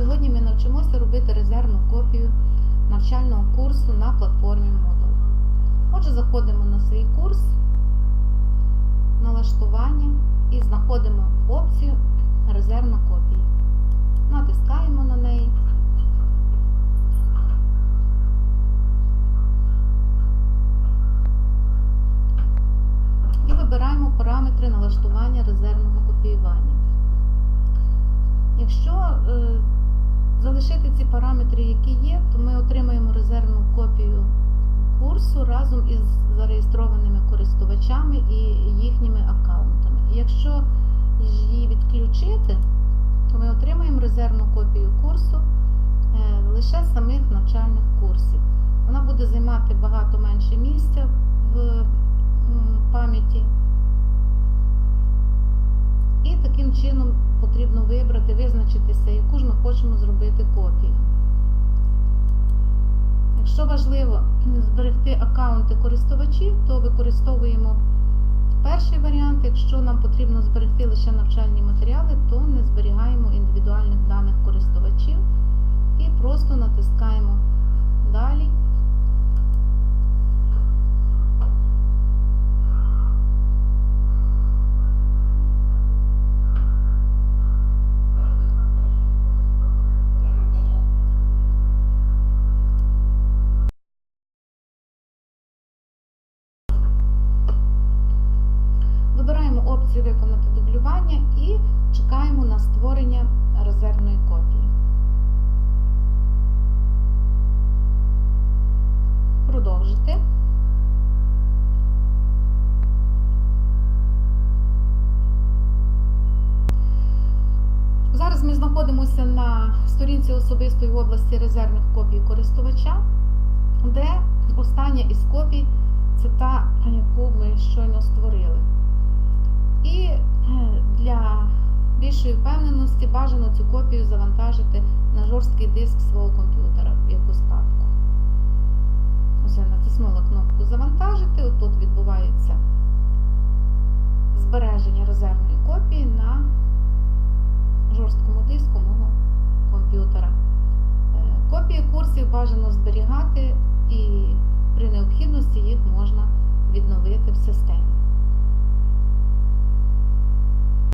Сьогодні ми навчимося робити резервну копію навчального курсу на платформі Moodle. Отже, заходимо на свій курс, налаштування і знаходимо опцію Резервна копія. Натискаємо на неї. І вибираємо параметри налаштування резервного. Якщо е, залишити ці параметри, які є, то ми отримаємо резервну копію курсу разом із зареєстрованими користувачами і їхніми аккаунтами. Якщо її відключити, то ми отримаємо резервну копію курсу е, лише самих навчальних курсів. Вона буде займати багато менше місця в пам'яті. І таким чином потрібно вибрати, важливо зберегти аккаунти користувачів, то використовуємо перший варіант. Якщо нам потрібно зберегти лише навчальні матеріали, то не зберігаємо індивідуальних даних користувачів Вибираємо Виконати дублювання і чекаємо на створення резервної копії. Продовжити. Зараз ми знаходимося на сторінці особистої області резервних копій користувача, де остання із копій це та, яку ми щойно створили. Більшої впевненості бажано цю копію завантажити на жорсткий диск свого комп'ютера в якусь папку. Ось я натиснула кнопку Завантажити. От тут відбувається збереження резервної копії на жорсткому диску мого комп'ютера. Е, Копії курсів бажано зберігати і при необхідності їх можна відновити в системі.